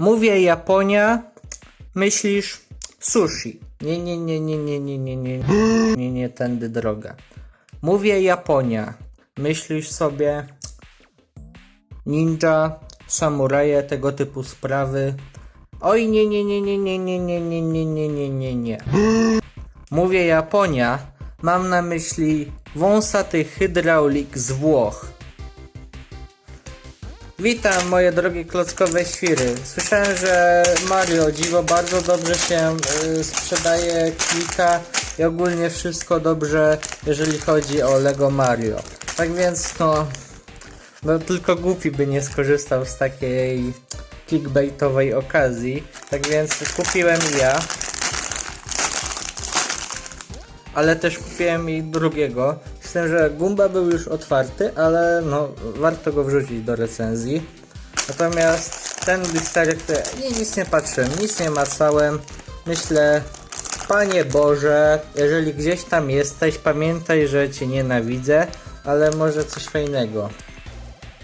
Mówię Japonia, myślisz sushi. Nie, nie, nie, nie, nie, nie, nie, nie, nie, nie, tędy droga. Mówię Japonia, myślisz sobie ninja, samuraje, tego typu sprawy. Oj, nie, nie, nie, nie, nie, nie, nie, nie, nie, nie, nie, nie, nie. Mówię Japonia, mam na myśli wąsaty hydraulik z Włoch. Witam moje drogie klockowe świry. Słyszałem, że Mario dziwo bardzo dobrze się y, sprzedaje, klika i ogólnie wszystko dobrze, jeżeli chodzi o Lego Mario. Tak więc no, no tylko głupi by nie skorzystał z takiej clickbaitowej okazji. Tak więc kupiłem ja. Ale też kupiłem i drugiego. Tym, że Gumba był już otwarty, ale no warto go wrzucić do recenzji. Natomiast ten blisterek nie, nic nie patrzyłem, nic nie macałem. Myślę, Panie Boże, jeżeli gdzieś tam jesteś, pamiętaj, że Cię nienawidzę, ale może coś fajnego.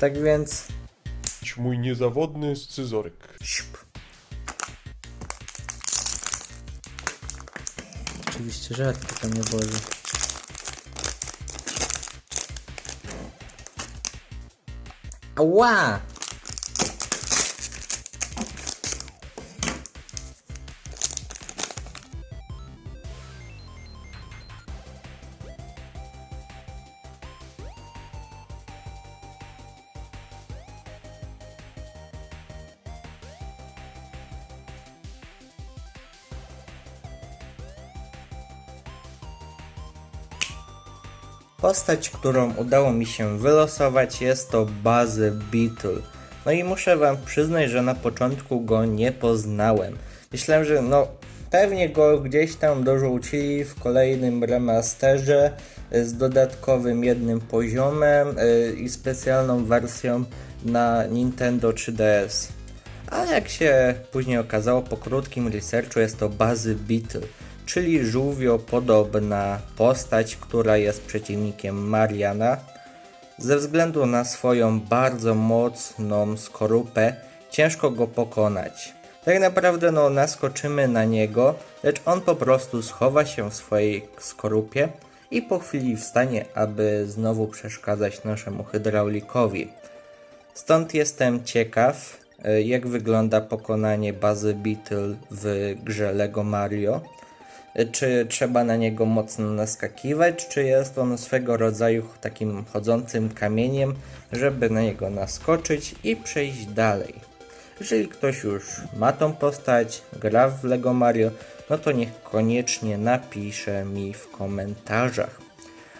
Tak więc mój niezawodny scyzoryk. Siup. Oczywiście żarty to nie 哇 Postać, którą udało mi się wylosować jest to Buzz Beetle. No i muszę wam przyznać, że na początku go nie poznałem. Myślałem, że no pewnie go gdzieś tam dorzucili w kolejnym remasterze y, z dodatkowym jednym poziomem y, i specjalną wersją na Nintendo 3DS. A jak się później okazało po krótkim researchu jest to Buzz Beetle, czyli żółwiopodobna postać, która jest przeciwnikiem Mariana. Ze względu na swoją bardzo mocną skorupę ciężko go pokonać. Tak naprawdę no naskoczymy na niego, lecz on po prostu schowa się w swojej skorupie i po chwili wstanie, aby znowu przeszkadzać naszemu hydraulikowi. Stąd jestem ciekaw, e, jak wygląda pokonanie bazy Beetle w grze Lego Mario. Czy trzeba na niego mocno naskakiwać, czy jest on swego rodzaju takim chodzącym kamieniem, żeby na niego naskoczyć i przejść dalej. Jeżeli ktoś już ma tą postać, gra w Lego Mario, no to niech koniecznie napisze mi w komentarzach.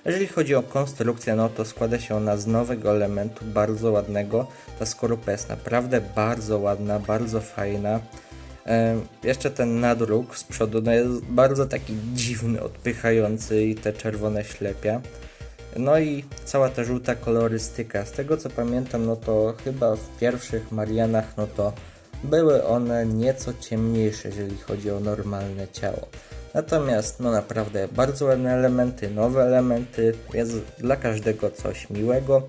Jeżeli chodzi o konstrukcję, no to składa się ona z nowego elementu, bardzo ładnego. Ta skorupa jest naprawdę bardzo ładna, bardzo fajna. Jeszcze ten nadruk z przodu no jest bardzo taki dziwny, odpychający i te czerwone ślepia. No i cała ta żółta kolorystyka. Z tego co pamiętam, no to chyba w pierwszych Marianach, no to były one nieco ciemniejsze, jeżeli chodzi o normalne ciało. Natomiast, no naprawdę, bardzo ładne elementy, nowe elementy, jest dla każdego coś miłego.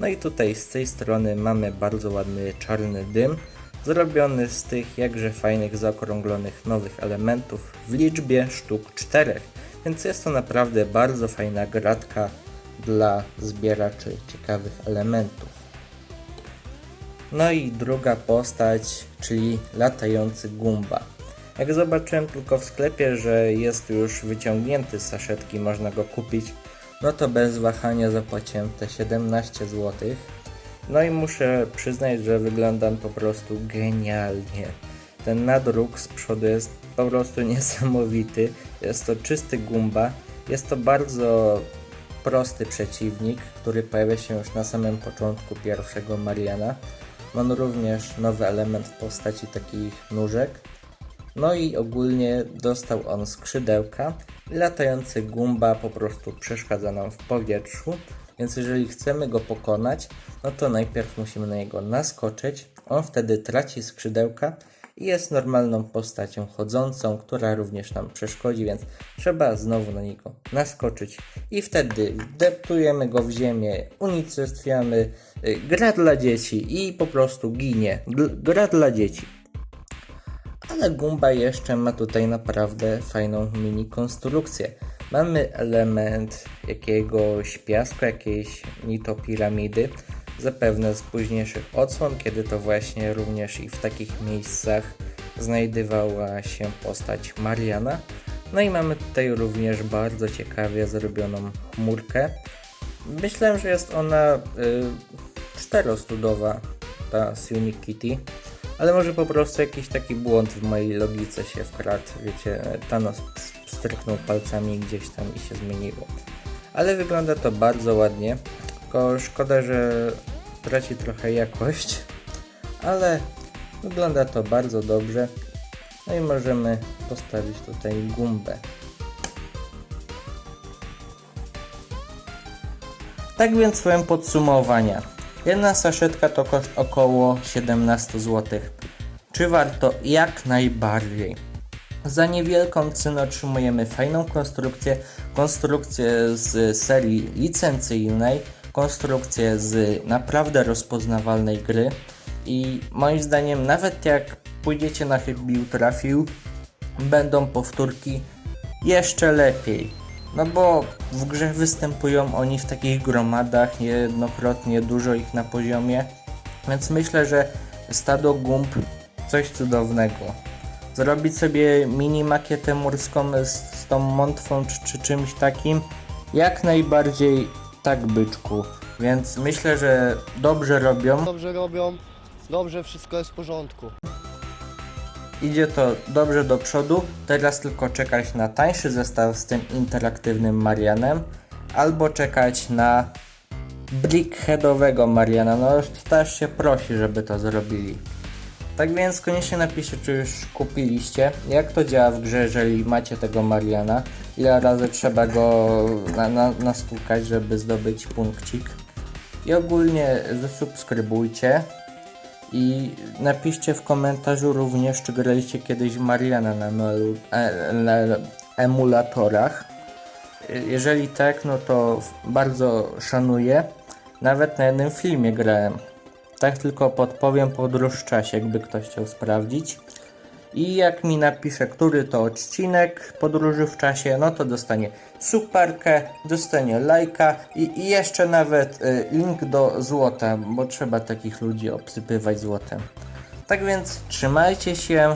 No i tutaj z tej strony mamy bardzo ładny czarny dym, zrobiony z tych jakże fajnych, zaokrąglonych nowych elementów w liczbie sztuk czterech. Więc jest to naprawdę bardzo fajna gratka dla zbieraczy ciekawych elementów. No i druga postać, czyli latający Gumba. Jak zobaczyłem tylko w sklepie, że jest już wyciągnięty z saszetki, można go kupić, no to bez wahania zapłaciłem te 17 zł. No i muszę przyznać, że wygląda on po prostu genialnie. Ten nadruk z przodu jest po prostu niesamowity. Jest to czysty Gumba. Jest to bardzo prosty przeciwnik, który pojawia się już na samym początku pierwszego Mariana. Mam również nowy element w postaci takich nóżek. No i ogólnie dostał on skrzydełka latający Gumba po prostu przeszkadza nam w powietrzu. Więc jeżeli chcemy go pokonać, no to najpierw musimy na niego naskoczyć. On wtedy traci skrzydełka i jest normalną postacią chodzącą, która również nam przeszkodzi, więc trzeba znowu na niego naskoczyć i wtedy deptujemy go w ziemię, unicestwiamy, y, gra dla dzieci i po prostu ginie. Gra dla dzieci. Ale Gumba jeszcze ma tutaj naprawdę fajną mini konstrukcję. Mamy element jakiegoś piasku, jakiejś nito piramidy, zapewne z późniejszych odsłon, kiedy to właśnie również i w takich miejscach znajdowała się postać Mariana. No i mamy tutaj również bardzo ciekawie zrobioną chmurkę. Myślę, że jest ona y, czterostudowa, ta z Unique Kitty, ale może po prostu jakiś taki błąd w mojej logice się wkradł. Wiecie, Thanos stryknął palcami gdzieś tam i się zmieniło. Ale wygląda to bardzo ładnie, tylko szkoda, że traci trochę jakość, ale wygląda to bardzo dobrze. No i możemy postawić tutaj gumbę. Tak więc swoje podsumowania. Jedna saszetka to koszt około 17 zł. Czy warto? Jak najbardziej. Za niewielką cenę otrzymujemy fajną konstrukcję, konstrukcję z serii licencyjnej, konstrukcję z naprawdę rozpoznawalnej gry i moim zdaniem nawet jak pójdziecie na chybił trafił, będą powtórki jeszcze lepiej. No bo w grze występują oni w takich gromadach, niejednokrotnie dużo ich na poziomie, więc myślę, że stado gumb coś cudownego. Zrobić sobie mini makietę morską z, z tą mątwą czy, czy czymś takim, jak najbardziej tak byczku. Więc myślę, że dobrze robią. dobrze robią, dobrze wszystko jest w porządku. Idzie to dobrze do przodu. Teraz tylko czekać na tańszy zestaw z tym interaktywnym Marianem, albo czekać na Brickheadowego Mariana. No też się prosi, żeby to zrobili. Tak więc koniecznie napiszcie, czy już kupiliście. Jak to działa w grze, jeżeli macie tego Mariana? Ile razy trzeba go na, na, nastukać, żeby zdobyć punkcik? I ogólnie zasubskrybujcie. I napiszcie w komentarzu również, czy graliście kiedyś Mariana na, emulu- e, na emulatorach. Jeżeli tak, no to bardzo szanuję. Nawet na jednym filmie grałem. Tak tylko podpowiem podróż w czasie, jakby ktoś chciał sprawdzić. I jak mi napisze, który to odcinek podróży w czasie, no to dostanie superkę, dostanie lajka i, i jeszcze nawet y, link do złota, bo trzeba takich ludzi obsypywać złotem. Tak więc trzymajcie się,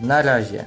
na razie.